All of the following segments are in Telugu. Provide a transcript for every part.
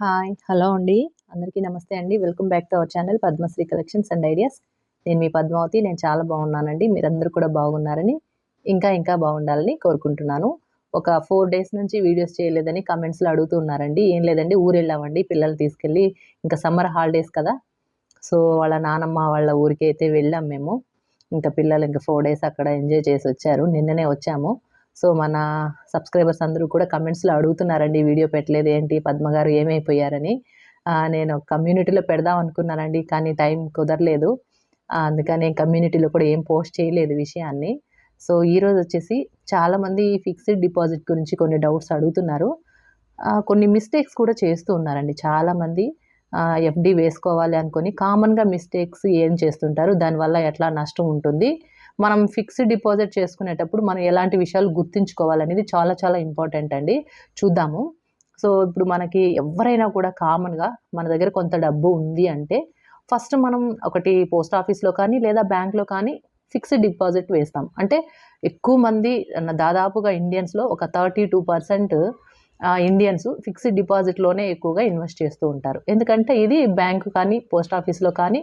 హాయ్ హలో అండి. అందరికీ నమస్తే అండి. Welcome back to our channel Padmasri collections and ideas. నేను మీ పద్మావతి. నేను చాలా బాగున్నానండి. మీరందరూ కూడా బాగున్నారని ఇంకా ఇంకా బాగుండాలని కోరుకుంటున్నాను. ఒక ఫోర్ డేస్ నుంచి వీడియోస్ చేయలేదని కమెంట్స్లో అడుగుతూ ఉన్నారండి. ఏం లేదండి ఊరు వెళ్ళామండి పిల్లలు తీసుకెళ్ళి ఇంకా సమ్మర్ హాలిడేస్ కదా. సో వాళ్ళ నానమ్మ వాళ్ళ ఊరికి అయితే వెళ్ళాం మేము. ఇంకా పిల్లలు ఇంకా ఫోర్ డేస్ అక్కడ ఎంజాయ్ చేసి వచ్చారు. నిన్ననే వచ్చాము. సో మన సబ్స్క్రైబర్స్ అందరూ కూడా కమెంట్స్లో అడుగుతున్నారండి వీడియో పెట్టలేదు ఏంటి? పద్మగారు ఏమైపోయారని. నేను కమ్యూనిటీలో పెడదాం అనుకున్నానండి కానీ టైం కుదరలేదు. అందుకని కమ్యూనిటీలో కూడా ఏం పోస్ట్ చేయలేదు విషయాన్ని. సో ఈరోజు వచ్చేసి చాలామంది ఫిక్స్డ్ డిపాజిట్ గురించి కొన్ని డౌట్స్ అడుగుతున్నారు. కొన్ని మిస్టేక్స్ కూడా చేస్తూ ఉన్నారండి చాలామంది. ఎఫ్డి వేసుకోవాలి అనుకొని కామన్గా మిస్టేక్స్ ఏం చేస్తుంటారు? దానివల్ల ఎట్లా నష్టం ఉంటుంది? మనం ఫిక్స్డ్ డిపాజిట్ చేసుకునేటప్పుడు మనం ఎలాంటి విషయాలు గుర్తుంచుకోవాలనేది చాలా చాలా ఇంపార్టెంట్ అండి. చూద్దాము. సో ఇప్పుడు మనకి ఎవరైనా కూడా కామన్గా మన దగ్గర కొంత డబ్బు ఉంది అంటే ఫస్ట్ మనం ఒకటి పోస్ట్ ఆఫీస్లో కానీ లేదా బ్యాంక్లో కానీ ఫిక్స్డ్ డిపాజిట్ వేస్తాం. అంటే ఎక్కువ మంది దాదాపుగా ఇండియన్స్లో ఒక thirty two percent Indians fixed డిపాజిట్లోనే ఎక్కువగా ఇన్వెస్ట్ చేస్తూ ఉంటారు. ఎందుకంటే ఇది బ్యాంకు కానీ పోస్ట్ ఆఫీస్లో కానీ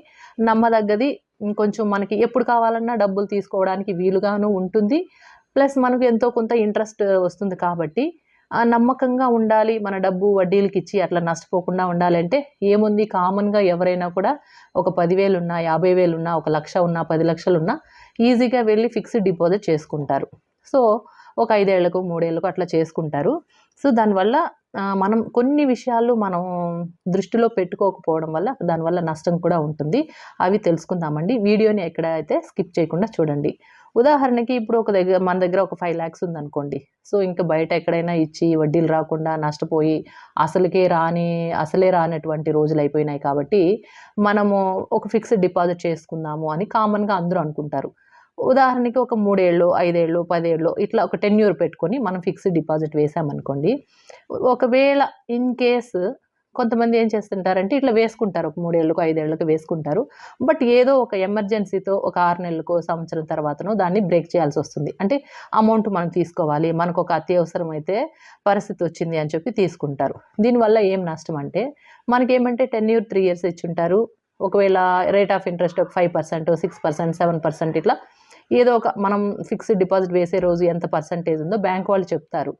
నమ్మదగ్గది ఇంకొంచెం మనకి ఎప్పుడు కావాలన్నా డబ్బులు తీసుకోవడానికి వీలుగాను ఉంటుంది. ప్లస్ మనకు ఎంతో కొంత ఇంట్రెస్ట్ వస్తుంది కాబట్టి ఆ నమ్మకంగా ఉండాలి. మన డబ్బు వడ్డీలకి ఇచ్చి అట్లా నష్టపోకుండా ఉండాలంటే ఏముంది? కామన్గా ఎవరైనా కూడా ఒక పదివేలు ఉన్నా యాభై వేలు ఉన్నా ఒక లక్ష ఉన్నా పది లక్షలు ఉన్నా ఈజీగా వెళ్ళి ఫిక్స్డ్ డిపాజిట్ చేసుకుంటారు. సో ఒక ఐదేళ్ళకు మూడేళ్ళకు అట్లా చేసుకుంటారు. సో దానివల్ల మనం కొన్ని విషయాలు మనం దృష్టిలో పెట్టుకోకపోవడం వల్ల దానివల్ల నష్టం కూడా ఉంటుంది. అవి తెలుసుకుందామండి. వీడియోని ఎక్కడ అయితే స్కిప్ చేయకుండా చూడండి. ఉదాహరణకి ఇప్పుడు ఒక దగ్గర మన దగ్గర ఒక ఫైవ్ ల్యాక్స్ ఉందనుకోండి. సో ఇంకా బయట ఎక్కడైనా ఇచ్చి వడ్డీలు రాకుండా నష్టపోయి అసలుకే రాని అసలే రానటువంటి రోజులు అయిపోయినాయి కాబట్టి మనము ఒక ఫిక్స్డ్ డిపాజిట్ చేసుకుందాము అని కామన్గా అందరూ అనుకుంటారు. ఉదాహరణకి ఒక మూడేళ్ళు ఐదేళ్ళు పదేళ్ళు ఇట్లా ఒక టెన్యూర్ పెట్టుకొని మనం ఫిక్స్డ్ డిపాజిట్ వేసామనుకోండి. ఒకవేళ ఇన్ కేస్ కొంతమంది ఏం చేస్తుంటారంటే ఇట్లా వేసుకుంటారు ఒక మూడేళ్ళకు ఐదేళ్ళకు వేసుకుంటారు. బట్ ఏదో ఒక ఎమర్జెన్సీతో ఒక ఆరు నెలలకు సంవత్సరం తర్వాతనో దాన్ని బ్రేక్ చేయాల్సి వస్తుంది. అంటే అమౌంట్ మనం తీసుకోవాలి మనకు ఒక అత్యవసరమైతే పరిస్థితి వచ్చింది అని చెప్పి తీసుకుంటారు. దీనివల్ల ఏం నష్టం అంటే మనకేమంటే టెన్ ఇయర్ త్రీ ఇయర్స్ ఇచ్చుంటారు ఒకవేళ రేట్ ఆఫ్ ఇంట్రెస్ట్ ఒక five percent six percent seven percent ఇట్లా ఏదో ఒక మనం ఫిక్స్డ్ డిపాజిట్ వేసే రోజు ఎంత పర్సంటేజ్ ఉందో బ్యాంక్ వాళ్ళు చెప్తారు.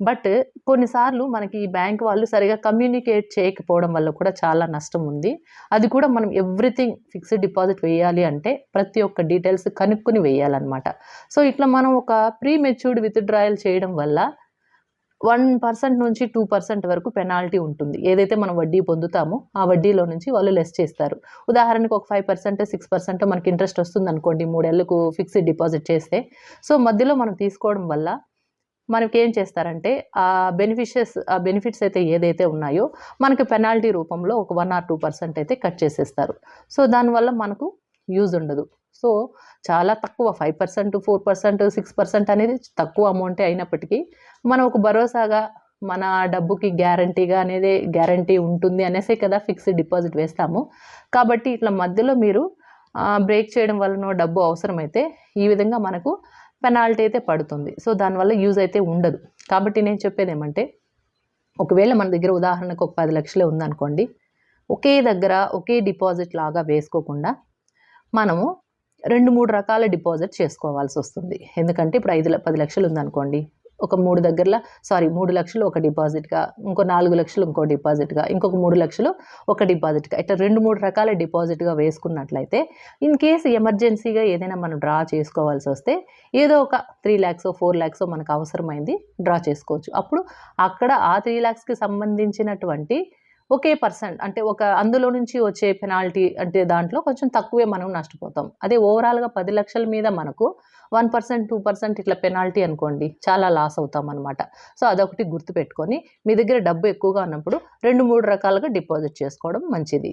బట్ కొన్నిసార్లు మనకి ఈ బ్యాంక్ వాళ్ళు సరిగా కమ్యూనికేట్ చేయకపోవడం వల్ల కూడా చాలా నష్టం ఉంది. అది కూడా మనం ఎవ్రీథింగ్ ఫిక్స్డ్ డిపాజిట్ వేయాలి అంటే ప్రతి ఒక్క డీటెయిల్స్ కనుక్కొని వేయాలన్నమాట. సో ఇట్లా మనం ఒక ప్రీ మెచ్యూర్డ్ విత్డ్రాయల్ చేయడం వల్ల వన్ పర్సెంట్ నుంచి టూ పర్సెంట్ వరకు పెనాల్టీ ఉంటుంది. ఏదైతే మనం వడ్డీ పొందుతామో ఆ వడ్డీలో నుంచి వాళ్ళు లెస్ చేస్తారు. ఉదాహరణకు ఒక ఫైవ్ పర్సెంట్ సిక్స్ పర్సెంట్ మనకి ఇంట్రెస్ట్ వస్తుంది అనుకోండి మూడేళ్ళకు ఫిక్స్డ్ డిపాజిట్ చేస్తే. సో మధ్యలో మనం తీసుకోవడం వల్ల మనకి ఏం చేస్తారంటే ఆ బెనిఫిషియస్ ఆ బెనిఫిట్స్ అయితే ఏదైతే ఉన్నాయో మనకి పెనాల్టీ రూపంలో ఒక వన్ ఆర్ టూ పర్సెంట్ అయితే కట్ చేసేస్తారు. సో దానివల్ల మనకు యూజ్ ఉండదు. సో చాలా తక్కువ five percent four percent six percent అనేది తక్కువ అమౌంటే అయినప్పటికీ మనం ఒక భరోసాగా మన డబ్బుకి గ్యారంటీగా అనేది గ్యారంటీ ఉంటుంది అనేసే కదా ఫిక్స్డ్ డిపాజిట్ వేస్తాము. కాబట్టి ఇట్లా మధ్యలో మీరు బ్రేక్ చేయడం వలన డబ్బు అవసరమైతే ఈ విధంగా మనకు పెనాల్టీ అయితే పడుతుంది. సో దానివల్ల యూజ్ అయితే ఉండదు. కాబట్టి నేను చెప్పేది ఏమంటే ఒకవేళ మన దగ్గర ఉదాహరణకు ఒక పది లక్షలే ఉందనుకోండి ఒకే దగ్గర ఒకే డిపాజిట్ లాగా వేసుకోకుండా మనము రెండు మూడు రకాల డిపాజిట్ చేసుకోవాల్సి వస్తుంది. ఎందుకంటే ఇప్పుడు ఐదు ల- పది లక్షలు ఉందనుకోండి ఒక మూడు దగ్గరలో సారీ మూడు లక్షలు ఒక డిపాజిట్గా ఇంకో నాలుగు లక్షలు ఇంకో డిపాజిట్గా ఇంకొక మూడు లక్షలు ఒక డిపాజిట్గా ఇట్లా రెండు మూడు రకాల డిపాజిట్గా వేసుకున్నట్లయితే ఇన్ కేసు ఎమర్జెన్సీగా ఏదైనా మనం డ్రా చేసుకోవాల్సి వస్తే ఏదో ఒక త్రీ ల్యాక్స్ ఫోర్ ల్యాక్స్ మనకు అవసరమైంది డ్రా చేసుకోవచ్చు. అప్పుడు అక్కడ ఆ త్రీ ల్యాక్స్కి సంబంధించినటువంటి ఒకే పర్సెంట్ అంటే ఒక అందులో నుంచి వచ్చే పెనాల్టీ అంటే దాంట్లో కొంచెం తక్కువే మనం నష్టపోతాం. అదే ఓవరాల్గా పది లక్షల మీద మనకు వన్ పర్సెంట్ టూ పర్సెంట్ ఇట్లా పెనాల్టీ అనుకోండి చాలా లాస్ అవుతాం అనమాట సో అదొకటి గుర్తుపెట్టుకొని మీ దగ్గర డబ్బు ఎక్కువగా ఉన్నప్పుడు రెండు మూడు రకాలుగా డిపాజిట్ చేసుకోవడం మంచిది.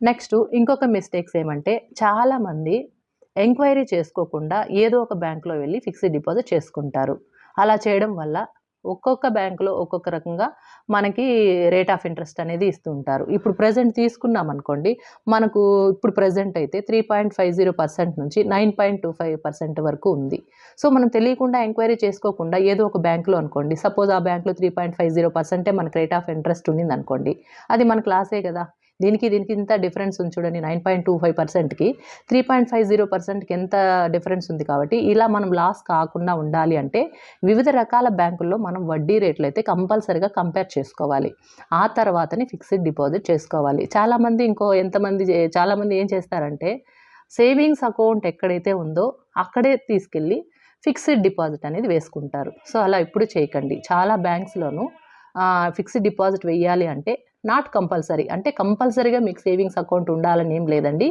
నెక్స్ట్ ఇంకొక మిస్టేక్స్ ఏమంటే చాలామంది ఎంక్వైరీ చేసుకోకుండా ఏదో ఒక బ్యాంక్లో వెళ్ళి ఫిక్స్డ్ డిపాజిట్ చేసుకుంటారు. అలా చేయడం వల్ల ఒక్కొక్క బ్యాంకులో ఒక్కొక్క రకంగా మనకి రేట్ ఆఫ్ ఇంట్రెస్ట్ అనేది ఇస్తూ ఉంటారు ఇప్పుడు ప్రజెంట్ తీసుకున్నాం అనుకోండి మనకు ఇప్పుడు ప్రజెంట్ అయితే three point five zero percent నుంచి nine point two five percent వరకు ఉంది. సో మనం తెలియకుండా ఎంక్వైరీ చేసుకోకుండా ఏదో ఒక బ్యాంకులో అనుకోండి సపోజ్ ఆ బ్యాంకులో త్రీ పాయింట్ ఫైవ్ జీరో పర్సెంటే మనకి రేట్ ఆఫ్ ఇంట్రెస్ట్ ఉండింది అనుకోండి అది మనకు లాసే కదా. దీనికి దీనికి ఇంత డిఫరెన్స్ ఉంది చూడండి నైన్ పాయింట్ టూ ఫైవ్ పర్సెంట్కి త్రీ పాయింట్ ఫైవ్ జీరో పర్సెంట్కి ఎంత డిఫరెన్స్ ఉంది కాబట్టి ఇలా మనం లాస్ కాకుండా ఉండాలి అంటే వివిధ రకాల బ్యాంకుల్లో మనం వడ్డీ రేట్లు అయితే కంపల్సరిగా కంపేర్ చేసుకోవాలి. ఆ తర్వాతని ఫిక్స్డ్ డిపాజిట్ చేసుకోవాలి. చాలామంది ఇంకో ఎంతమంది చాలామంది ఏం చేస్తారంటే సేవింగ్స్ అకౌంట్ ఎక్కడైతే ఉందో అక్కడే తీసుకెళ్ళి ఫిక్స్డ్ డిపాజిట్ అనేది వేసుకుంటారు. సో అలా ఇప్పుడు చేయకండి. చాలా బ్యాంక్స్లోనూ ఫిక్స్డ్ డిపాజిట్ వేయాలి అంటే నాట్ కంపల్సరీ అంటే కంపల్సరీగా మీకు సేవింగ్స్ అకౌంట్ ఉండాలని ఏం లేదండి.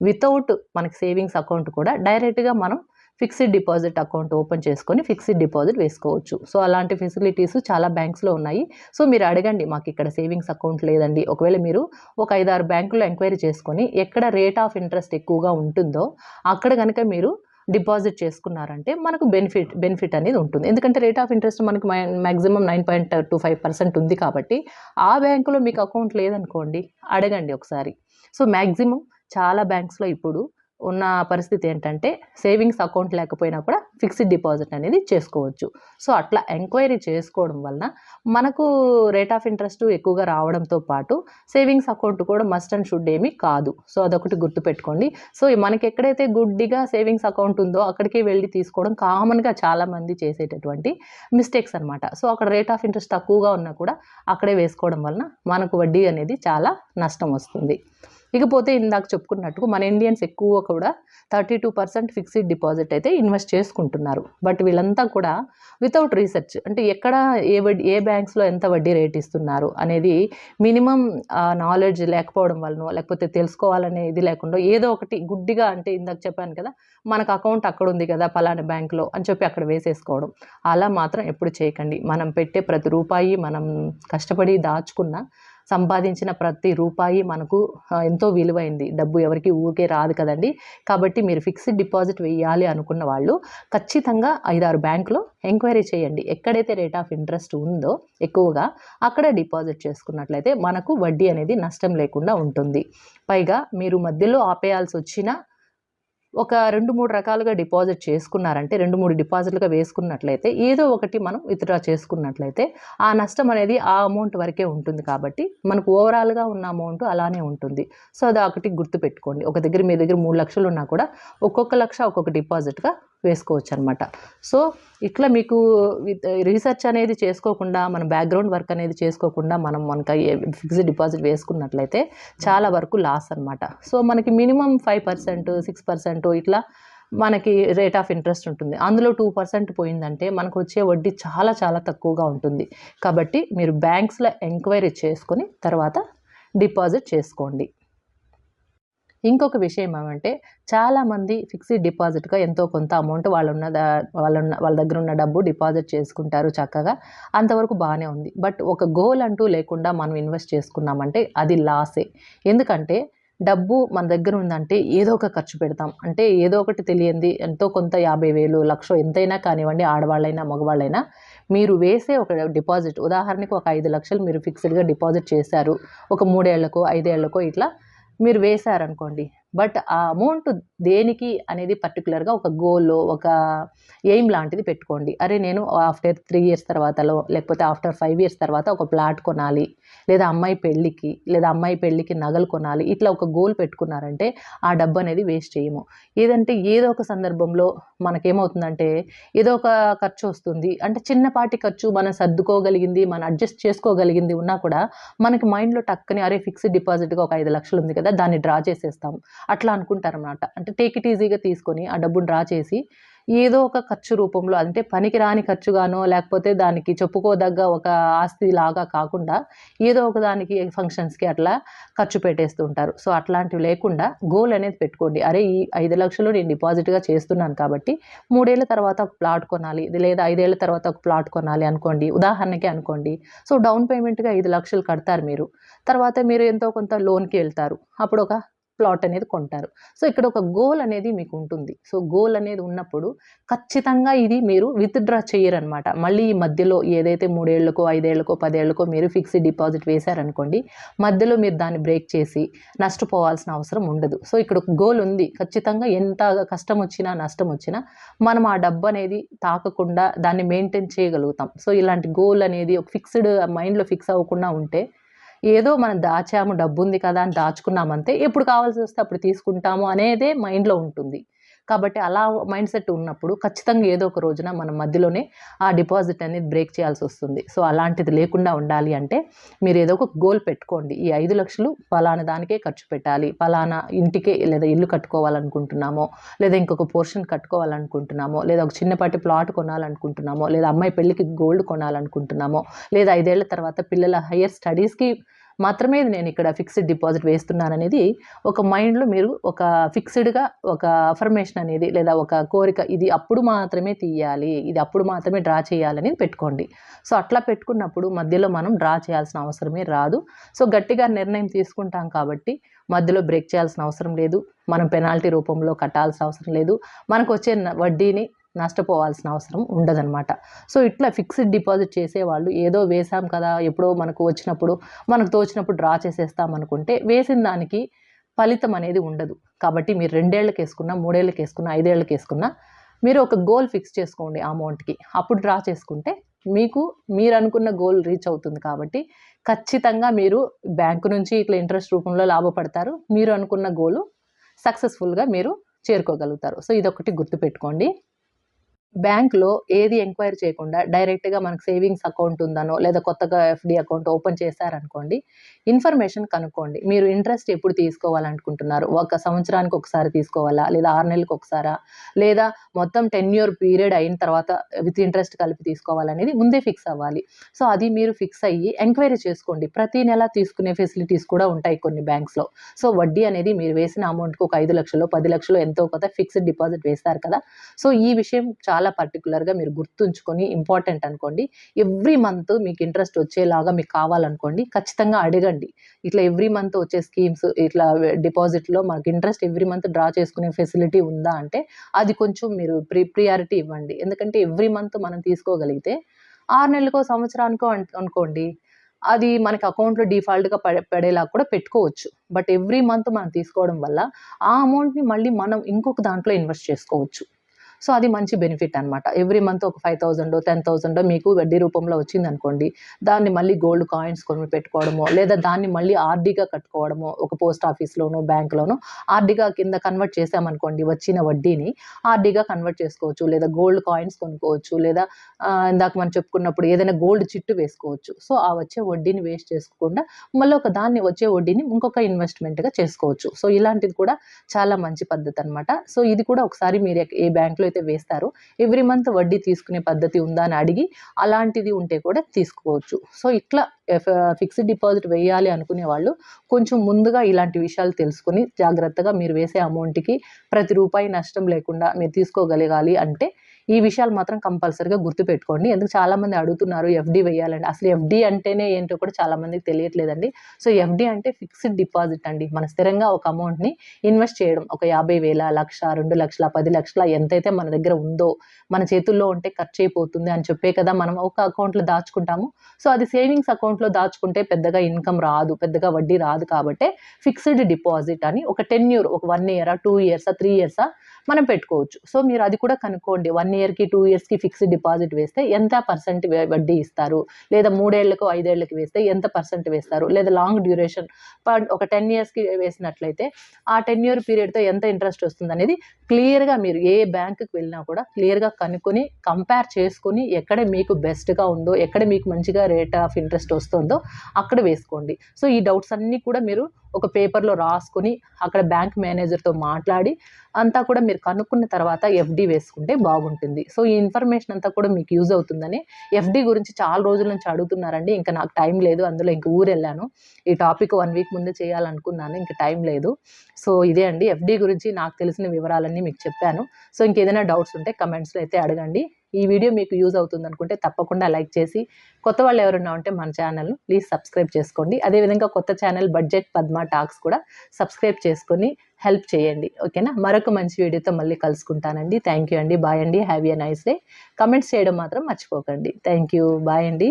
వితౌట్ మనకి సేవింగ్స్ అకౌంట్ కూడా డైరెక్ట్గా మనం ఫిక్స్డ్ డిపాజిట్ అకౌంట్ ఓపెన్ చేసుకొని ఫిక్స్డ్ డిపాజిట్ వేసుకోవచ్చు. సో అలాంటి ఫెసిలిటీస్ చాలా బ్యాంక్స్లో ఉన్నాయి. సో మీరు అడగండి మాకు ఇక్కడ సేవింగ్స్ అకౌంట్ లేదండి. ఒకవేళ మీరు ఒక ఐదారు బ్యాంకుల్లో ఎంక్వైరీ చేసుకొని ఎక్కడ రేట్ ఆఫ్ ఇంట్రెస్ట్ ఎక్కువగా ఉంటుందో అక్కడ కనుక మీరు డిపాజిట్ చేసుకున్నారంటే మనకు బెనిఫిట్ బెనిఫిట్ అనేది ఉంటుంది. ఎందుకంటే రేట్ ఆఫ్ ఇంట్రెస్ట్ మనకు maximum nine point two five percent ఉంది కాబట్టి ఆ బ్యాంకులో మీకు అకౌంట్ లేదనుకోండి అడగండి ఒకసారి. సో మ్యాక్సిమం చాలా బ్యాంక్స్లో ఇప్పుడు ఉన్న పరిస్థితి ఏంటంటే సేవింగ్స్ అకౌంట్ లేకపోయినా కూడా ఫిక్స్డ్ డిపాజిట్ అనేది చేసుకోవచ్చు. సో అట్లా ఎంక్వైరీ చేసుకోవడం వలన మనకు రేట్ ఆఫ్ ఇంట్రెస్ట్ ఎక్కువగా రావడంతో పాటు సేవింగ్స్ అకౌంట్ కూడా మస్ట్ అండ్ షుడ్ ఏమీ కాదు. సో అదొకటి గుర్తుపెట్టుకోండి. సో మనకి ఎక్కడైతే గుడ్డిగా సేవింగ్స్ అకౌంట్ ఉందో అక్కడికి వెళ్ళి తీసుకోవడం కామన్గా చాలామంది చేసేటటువంటి మిస్టేక్స్ అనమాట సో అక్కడ రేట్ ఆఫ్ ఇంట్రెస్ట్ తక్కువగా ఉన్నా కూడా అక్కడే వేసుకోవడం వలన మనకు వడ్డీ అనేది చాలా నష్టం వస్తుంది. ఇకపోతే ఇందాక చెప్పుకున్నట్టు మన ఇండియన్స్ ఎక్కువ కూడా thirty two percent fixed deposit అయితే ఇన్వెస్ట్ చేసుకుంటున్నారు. బట్ వీళ్ళంతా కూడా వితౌట్ రీసెర్చ్ అంటే ఎక్కడ ఏ వడ్డీ ఏ బ్యాంక్స్లో ఎంత వడ్డీ రేట్ ఇస్తున్నారు అనేది మినిమం నాలెడ్జ్ లేకపోవడం వలన లేకపోతే తెలుసుకోవాలనే ఇది లేకుండా ఏదో ఒకటి గుడ్డిగా అంటే ఇందాక చెప్పాను కదా మనకు అకౌంట్ అక్కడ ఉంది కదా పలానా బ్యాంక్లో అని చెప్పి అక్కడ వేసేసుకోవడం. అలా మాత్రం ఎప్పుడు చేయకండి. మనం పెట్టే ప్రతి రూపాయి మనం కష్టపడి దాచుకున్న సంపాదించిన ప్రతి రూపాయి మనకు ఎంతో విలువైంది. డబ్బు ఎవరికి ఊరికే రాదు కదండి. కాబట్టి మీరు ఫిక్స్డ్ డిపాజిట్ వేయాలి అనుకున్న వాళ్ళు ఖచ్చితంగా ఐదారు బ్యాంకులో ఎంక్వైరీ చేయండి. ఎక్కడైతే రేట్ ఆఫ్ ఇంట్రెస్ట్ ఉందో ఎక్కువగా అక్కడ డిపాజిట్ చేసుకున్నట్లయితే మనకు వడ్డీ అనేది నష్టం లేకుండా ఉంటుంది. పైగా మీరు మధ్యలో ఆపేయాల్సి వచ్చినా ఒక రెండు మూడు రకాలుగా డిపాజిట్ చేసుకున్నారంటే రెండు మూడు డిపాజిట్లుగా వేసుకున్నట్లయితే ఏదో ఒకటి మనం విత్డ్రా చేసుకున్నట్లయితే ఆ నష్టం అనేది ఆ అమౌంట్ వరకే ఉంటుంది కాబట్టి మనకు ఓవరాల్గా ఉన్న అమౌంట్ అలానే ఉంటుంది. సో అది ఒకటి గుర్తుపెట్టుకోండి. ఒక దగ్గర మీ దగ్గర మూడు లక్షలు ఉన్నా కూడా ఒక్కొక్క లక్ష ఒక్కొక్క డిపాజిట్గా వేసుకోవచ్చు అనమాట సో ఇట్లా మీకు విత్ రీసెర్చ్ అనేది చేసుకోకుండా మన బ్యాక్గ్రౌండ్ వర్క్ అనేది చేసుకోకుండా మనం మనకి ఫిక్స్డ్ డిపాజిట్ వేసుకున్నట్లయితే చాలా వరకు లాస్ అనమాట సో మనకి minimum five percent six percent ఇట్లా మనకి రేట్ ఆఫ్ ఇంట్రెస్ట్ ఉంటుంది. అందులో టూ పర్సెంట్ పోయిందంటే మనకు వచ్చే వడ్డీ చాలా చాలా తక్కువగా ఉంటుంది. కాబట్టి మీరు బ్యాంక్స్లో ఎంక్వైరీ చేసుకొని తర్వాత డిపాజిట్ చేసుకోండి. ఇంకొక విషయం ఏమంటే చాలామంది ఫిక్స్డ్ డిపాజిట్గా ఎంతో కొంత అమౌంట్ వాళ్ళు ఉన్న దా- వాళ్ళ ఉన్న వాళ్ళ దగ్గర ఉన్న డబ్బు డిపాజిట్ చేసుకుంటారు చక్కగా అంతవరకు బాగానే ఉంది. బట్ ఒక గోల్ అంటూ లేకుండా మనం ఇన్వెస్ట్ చేసుకున్నామంటే అది లాసే. ఎందుకంటే డబ్బు మన దగ్గర ఉందంటే ఏదో ఒక ఖర్చు పెడతాం. అంటే ఏదో ఒకటి తెలియంది ఎంతో కొంత యాభై వేలు లక్ష ఎంతైనా కానివ్వండి ఆడవాళ్ళైనా మగవాళ్ళైనా మీరు వేసే ఒక డిపాజిట్ ఉదాహరణకు ఒక ఐదు లక్షలు మీరు ఫిక్స్డ్గా డిపాజిట్ చేశారు ఒక మూడేళ్ళకో ఐదేళ్ళకో ఇట్లా మీరు వేశారనుకోండి. బట్ ఆ అమౌంట్ దేనికి అనేది పర్టికులర్గా ఒక గోల్ ఒక ఎయిమ్ లాంటిది పెట్టుకోండి. అరే నేను ఆఫ్టర్ త్రీ ఇయర్స్ తర్వాతలో లేకపోతే ఆఫ్టర్ ఫైవ్ ఇయర్స్ తర్వాత ఒక ప్లాట్ కొనాలి. లేదా అమ్మాయి పెళ్ళికి లేదా అమ్మాయి పెళ్ళికి నగలు కొనాలి ఇట్లా ఒక గోల్ పెట్టుకున్నారంటే ఆ డబ్బు అనేది వేస్ట్ చేయము. ఏదంటే ఏదో ఒక సందర్భంలో మనకేమవుతుందంటే ఏదో ఒక ఖర్చు వస్తుంది. అంటే చిన్నపాటి ఖర్చు మనం సర్దుకోగలిగింది మనం అడ్జస్ట్ చేసుకోగలిగింది ఉన్నా కూడా మనకి మైండ్లో టక్కని అరే ఫిక్స్డ్ డిపాజిట్గా ఒక ఐదు లక్షలు ఉంది కదా దాన్ని డ్రా చేసేస్తాం. అట్లా అనుకుంటారన్నమాట. అంటే టేక్ ఇట్ ఈజీగా తీసుకొని ఆ డబ్బును డ్రా చేసి ఏదో ఒక ఖర్చు రూపంలో అంటే పనికి రాని ఖర్చుగానో లేకపోతే దానికి చెప్పుకోదగ్గ ఒక ఆస్తి లాగా కాకుండా ఏదో ఒక దానికి ఫంక్షన్స్కి అట్లా ఖర్చు పెట్టేస్తూ ఉంటారు. సో అట్లాంటివి లేకుండా గోల్ అనేది పెట్టుకోండి. అరే ఈ ఐదు లక్షలు నేను డిపాజిట్గా చేస్తున్నాను కాబట్టి మూడేళ్ళ తర్వాత ఒక ప్లాట్ కొనాలి ఇది లేదా ఐదేళ్ళ తర్వాత ఒక ప్లాట్ కొనాలి అనుకోండి ఉదాహరణకి అనుకోండి. సో డౌన్ పేమెంట్గా ఐదు లక్షలు కడతారు మీరు. తర్వాత మీరు ఎంతో కొంత లోన్కి వెళ్తారు. అప్పుడు ఒక ప్లాట్ అనేది కొంటారు. సో ఇక్కడ ఒక గోల్ అనేది మీకు ఉంటుంది. సో గోల్ అనేది ఉన్నప్పుడు ఖచ్చితంగా ఇది మీరు విత్డ్రా చేయరనమాట మళ్ళీ ఈ మధ్యలో ఏదైతే మూడేళ్ళకో ఐదేళ్ళకో పదేళ్ళకో మీరు ఫిక్స్డ్ డిపాజిట్ వేశారనుకోండి మధ్యలో మీరు దాన్ని బ్రేక్ చేసి నష్టపోవాల్సిన అవసరం ఉండదు. సో ఇక్కడ ఒక గోల్ ఉంది. ఖచ్చితంగా ఎంత కష్టం వచ్చినా నష్టం వచ్చినా మనం ఆ డబ్బు అనేది తాకకుండా దాన్ని మెయింటైన్ చేయగలుగుతాం. సో ఇలాంటి గోల్ అనేది ఒక ఫిక్స్డ్ మైండ్లో ఫిక్స్ అవ్వకుండా ఉంటే ఏదో మనం దాచాము డబ్బు ఉంది కదా అని దాచుకున్నామంతే ఎప్పుడు కావాల్సి వస్తే అప్పుడు తీసుకుంటాము అనేదే మైండ్లో ఉంటుంది. కాబట్టి అలా మైండ్ సెట్ ఉన్నప్పుడు ఖచ్చితంగా ఏదో ఒక రోజున మన మధ్యలోనే ఆ డిపాజిట్ అనేది బ్రేక్ చేయాల్సి వస్తుంది. సో అలాంటిది లేకుండా ఉండాలి అంటే మీరు ఏదో ఒక గోల్ పెట్టుకోండి. ఈ ఐదు లక్షలు ఫలానా దానికే ఖర్చు పెట్టాలి. ఫలానా ఇంటికే లేదా ఇల్లు కట్టుకోవాలనుకుంటున్నామో లేదా ఇంకొక పోర్షన్ కట్టుకోవాలనుకుంటున్నామో లేదా ఒక చిన్నపాటి ప్లాట్ కొనాలనుకుంటున్నామో లేదా అమ్మాయి పెళ్ళికి గోల్డ్ కొనాలనుకుంటున్నామో లేదా ఐదేళ్ళ తర్వాత పిల్లల హయ్యర్ స్టడీస్కి మాత్రమే నేను ఇక్కడ ఫిక్స్డ్ డిపాజిట్ వేస్తున్నాను అనేది ఒక మైండ్లో మీరు ఒక ఫిక్స్డ్గా ఒక అఫర్మేషన్ అనేది లేదా ఒక కోరిక ఇది అప్పుడు మాత్రమే తీయాలి ఇది అప్పుడు మాత్రమే డ్రా చేయాలని పెట్టుకోండి. సో అట్లా పెట్టుకున్నప్పుడు మధ్యలో మనం డ్రా చేయాల్సిన అవసరమే రాదు. సో గట్టిగా నిర్ణయం తీసుకుంటాం కాబట్టి మధ్యలో బ్రేక్ చేయాల్సిన అవసరం లేదు. మనం పెనాల్టీ రూపంలో కట్టాల్సిన అవసరం లేదు. మనకు వచ్చే వడ్డీని నష్టపోవాల్సిన అవసరం ఉండదన్నమాట. సో ఇట్లా ఫిక్స్డ్ డిపాజిట్ చేసేవాళ్ళు ఏదో వేసాం కదా ఎప్పుడో మనకు వచ్చినప్పుడు మనకు తోచినప్పుడు డ్రా చేసేస్తాం అనుకుంటే వేసిన దానికి ఫలితం అనేది ఉండదు. కాబట్టి మీరు రెండేళ్ళకి వేసుకున్నా మూడేళ్ళకి వేసుకున్నా ఐదేళ్ళకి వేసుకున్నా మీరు ఒక గోల్ ఫిక్స్ చేసుకోండి అమౌంట్కి. అప్పుడు డ్రా చేసుకుంటే మీకు మీరు అనుకున్న గోల్ రీచ్ అవుతుంది కాబట్టి ఖచ్చితంగా మీరు బ్యాంకు నుంచి ఇట్లా ఇంట్రెస్ట్ రూపంలో లాభపడతారు. మీరు అనుకున్న గోలు సక్సెస్ఫుల్గా మీరు చేరుకోగలుగుతారు. సో ఇదొకటి గుర్తుపెట్టుకోండి. బ్యాంక్లో ఏది ఎంక్వైరీ చేయకుండా డైరెక్ట్గా మనకు సేవింగ్స్ అకౌంట్ ఉందనో లేదా కొత్తగా ఎఫ్డి అకౌంట్ ఓపెన్ చేశారనుకోండి ఇన్ఫర్మేషన్ కనుక్కోండి. మీరు ఇంట్రెస్ట్ ఎప్పుడు తీసుకోవాలనుకుంటున్నారు? ఒక సంవత్సరానికి ఒకసారి తీసుకోవాలా? లేదా ఆరు నెలలకు ఒకసారా? లేదా మొత్తం టెన్ ఇయర్ పీరియడ్ అయిన తర్వాత విత్ ఇంట్రెస్ట్ కలిపి తీసుకోవాలనేది ముందే ఫిక్స్ అవ్వాలి. సో అది మీరు ఫిక్స్ అయ్యి ఎంక్వైరీ చేసుకోండి. ప్రతి నెల తీసుకునే ఫెసిలిటీస్ కూడా ఉంటాయి కొన్ని బ్యాంక్స్లో. సో వడ్డీ అనేది మీరు వేసిన అమౌంట్కి ఒక ఐదు లక్షలు పది లక్షలు ఎంతో కొంత ఫిక్స్డ్ డిపాజిట్ వేస్తారు కదా? సో ఈ విషయం చాలా పర్టికులర్గా మీరు గుర్తుంచుకొని ఇంపార్టెంట్ అనుకోండి. ఎవ్రీ మంత్ మీకు ఇంట్రెస్ట్ వచ్చేలాగా మీకు కావాలనుకోండి ఖచ్చితంగా అడగండి. ఇట్లా ఎవ్రీ మంత్ వచ్చే స్కీమ్స్ ఇట్లా డిపాజిట్లో మనకి ఇంట్రెస్ట్ ఎవ్రీ మంత్ డ్రా చేసుకునే ఫెసిలిటీ ఉందా అంటే అది కొంచెం మీరు ప్రి ప్రియారిటీ ఇవ్వండి. ఎందుకంటే ఎవ్రీ మంత్ మనం తీసుకోగలిగితే ఆరు నెలలకో సంవత్సరానికో అనుకోండి అది మనకి అకౌంట్లో డిఫాల్ట్గా పడే పడేలా కూడా పెట్టుకోవచ్చు. బట్ ఎవ్రీ మంత్ మనం తీసుకోవడం వల్ల ఆ అమౌంట్ని మళ్ళీ మనం ఇంకొక దాంట్లో ఇన్వెస్ట్ చేసుకోవచ్చు. సో అది మంచి బెనిఫిట్ అనమాట ఎవ్రీ మంత్ ఒక ఫైవ్ థౌజండ్ టెన్ థౌజండ్ మీకు వడ్డీ రూపంలో వచ్చింది అనుకోండి దాన్ని మళ్ళీ గోల్డ్ కాయిన్స్ కొని పెట్టుకోవడమో లేదా దాన్ని మళ్ళీ ఆర్డీగా కట్టుకోవడమో ఒక పోస్ట్ ఆఫీస్లోనో బ్యాంక్లోనో ఆర్డీగా కింద కన్వర్ట్ చేసామనుకోండి వచ్చిన వడ్డీని ఆర్డీగా కన్వర్ట్ చేసుకోవచ్చు లేదా గోల్డ్ కాయిన్స్ కొనుక్కోవచ్చు లేదా ఇందాక మనం చెప్పుకున్నప్పుడు ఏదైనా గోల్డ్ చిట్టు వేసుకోవచ్చు. సో ఆ వచ్చే వడ్డీని వేస్ట్ చేసుకోకుండా మళ్ళీ ఒక దాన్ని వచ్చే వడ్డీని ఇంకొక ఇన్వెస్ట్మెంట్గా చేసుకోవచ్చు. సో ఇలాంటిది కూడా చాలా మంచి పద్ధతి అనమాట సో ఇది కూడా ఒకసారి మీరు ఏ బ్యాంక్లో అయితే వేస్తారో. ఎవ్రీ మంత్ వడ్డీ తీసుకునే పద్ధతి ఉందా అని అడిగి అలాంటిది ఉంటే కూడా తీసుకోవచ్చు. సో ఇట్లా ఫిక్స్డ్ డిపాజిట్ uh, వేయాలి అనుకునే వాళ్ళు కొంచెం ముందుగా ఇలాంటి విషయాలు తెలుసుకుని జాగ్రత్తగా మీరు వేసే అమౌంట్కి ప్రతి రూపాయి నష్టం లేకుండా మీరు తీసుకోగలగాలి అంటే ఈ విషయాలు మాత్రం కంపల్సరీగా గుర్తుపెట్టుకోండి. ఎందుకు చాలామంది అడుగుతున్నారు ఎఫ్డి వేయాలండి అసలు ఎఫ్డి అంటేనే ఏంటో కూడా చాలామందికి తెలియట్లేదండి. సో ఎఫ్డి అంటే ఫిక్స్డ్ డిపాజిట్ అండి. మన స్థిరంగా ఒక అమౌంట్ని ఇన్వెస్ట్ చేయడం. ఒక యాభై వేల లక్ష రెండు లక్షల పది లక్షల ఎంతైతే మన దగ్గర ఉందో మన చేతుల్లో ఉంటే ఖర్చు అయిపోతుంది అని చెప్పే కదా మనం ఒక అకౌంట్లో దాచుకుంటాము. సో అది సేవింగ్స్ అకౌంట్ అకౌంట్లో దాచుకుంటే పెద్దగా ఇన్కమ్ రాదు పెద్దగా వడ్డీ రాదు కాబట్టి ఫిక్స్డ్ డిపాజిట్ అని ఒక టెన్ ఇయర్ ఒక వన్ ఇయరా టూ ఇయర్సా త్రీ ఇయర్సా మనం పెట్టుకోవచ్చు. సో మీరు అది కూడా కనుక్కోండి. వన్ ఇయర్కి టూ ఇయర్స్కి ఫిక్స్డ్ డిపాజిట్ వేస్తే ఎంత పర్సెంట్ వడ్డీ ఇస్తారు? లేదా మూడేళ్ళకు ఐదేళ్ళకు వేస్తే ఎంత పర్సెంట్ వేస్తారు? లేదా లాంగ్ డ్యూరేషన్ ఒక టెన్ ఇయర్స్కి వేసినట్లయితే ఆ టెన్ ఇయర్ పీరియడ్తో ఎంత ఇంట్రెస్ట్ వస్తుంది అనేది క్లియర్గా మీరు ఏ బ్యాంకుకి వెళ్ళినా కూడా క్లియర్గా కనుక్కొని కంపేర్ చేసుకొని ఎక్కడ మీకు బెస్ట్గా ఉందో ఎక్కడ మీకు మంచిగా రేట్ ఆఫ్ ఇంట్రెస్ట్ వస్తుందో అక్కడ వేసుకోండి. సో ఈ డౌట్స్ అన్నీ కూడా మీరు ఒక పేపర్లో రాసుకుని అక్కడ బ్యాంక్ మేనేజర్తో మాట్లాడి అంతా కూడా మీరు కనుక్కున్న తర్వాత ఎఫ్డి వేసుకుంటే బాగుంటుంది. సో ఈ ఇన్ఫర్మేషన్ అంతా కూడా మీకు యూజ్ అవుతుందని ఎఫ్డి గురించి చాలా రోజుల నుంచి అడుగుతున్నారండి. ఇంకా నాకు టైం లేదు అందులో ఇంక ఊరు వెళ్ళాను ఈ టాపిక్ వన్ వీక్ ముందే చేయాలనుకున్నాను ఇంకా టైం లేదు. సో ఇదే అండి. ఎఫ్డి గురించి నాకు తెలిసిన వివరాలన్నీ మీకు చెప్పాను. సో ఇంకేదైనా డౌట్స్ ఉంటే కమెంట్స్లో అయితే అడగండి. ఈ వీడియో మీకు యూజ్ అవుతుంది అనుకుంటే తప్పకుండా లైక్ చేసి కొత్త వాళ్ళు ఎవరైనా ఉంటే మన ఛానల్ను ప్లీజ్ సబ్స్క్రైబ్ చేసుకోండి. అదేవిధంగా కొత్త ఛానల్ బడ్జెట్ పద్మ టాక్స్ కూడా సబ్స్క్రైబ్ చేసుకొని హెల్ప్ చేయండి. ఓకేనా? మరొక మంచి వీడియోతో మళ్ళీ కలుసుకుంటానండి. థ్యాంక్ యూ అండి. బాయ్ అండి. Have a nice day. Comments చేయడం మాత్రం మర్చిపోకండి. Thank you. బాయ్ అండి.